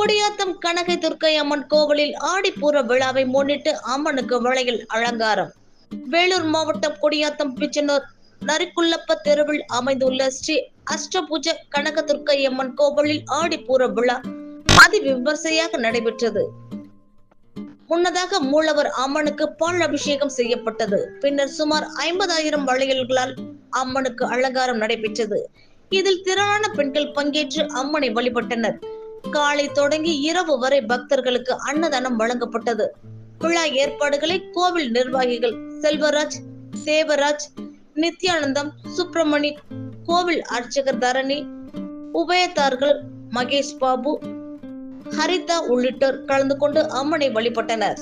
கொடியாத்தம் கனகை துர்க்கை அம்மன் கோவிலில் ஆடிப்பூர விழாவை முன்னிட்டு அம்மனுக்கு வளையல் அலங்காரம். வேலூர் மாவட்டம் கொடியாத்தம் பிச்சனூர் நரிக்குள்ளப்ப தெருவில் அமைந்துள்ள ஸ்ரீ அஷ்டபூஜ கனக துர்க்கை அம்மன் கோவிலில் ஆடிப்பூர விழா அதி விமர்சையாக நடைபெற்றது. முன்னதாக மூலவர் அம்மனுக்கு பால் அபிஷேகம் செய்யப்பட்டது. பின்னர் சுமார் ஐம்பதாயிரம் வளையல்களால் அம்மனுக்கு அலங்காரம் நடைபெற்றது. இதில் திரளான பெண்கள் பங்கேற்று அம்மனை வழிபட்டனர். காலை தொடங்கி இரவு வரை பக்தர்களுக்கு அன்னதானம் வழங்கப்பட்டது. விழா ஏற்பாடுகளை கோவில் நிர்வாகிகள் செல்வராஜ் சேவராஜ் நித்யானந்தம் சுப்பிரமணி கோவில் அர்ச்சகர் தரணி உபயத்தார்கள் மகேஷ் பாபு ஹரிதா உள்ளிட்டோர் கலந்து கொண்டு அம்மனை வழிபட்டனர்.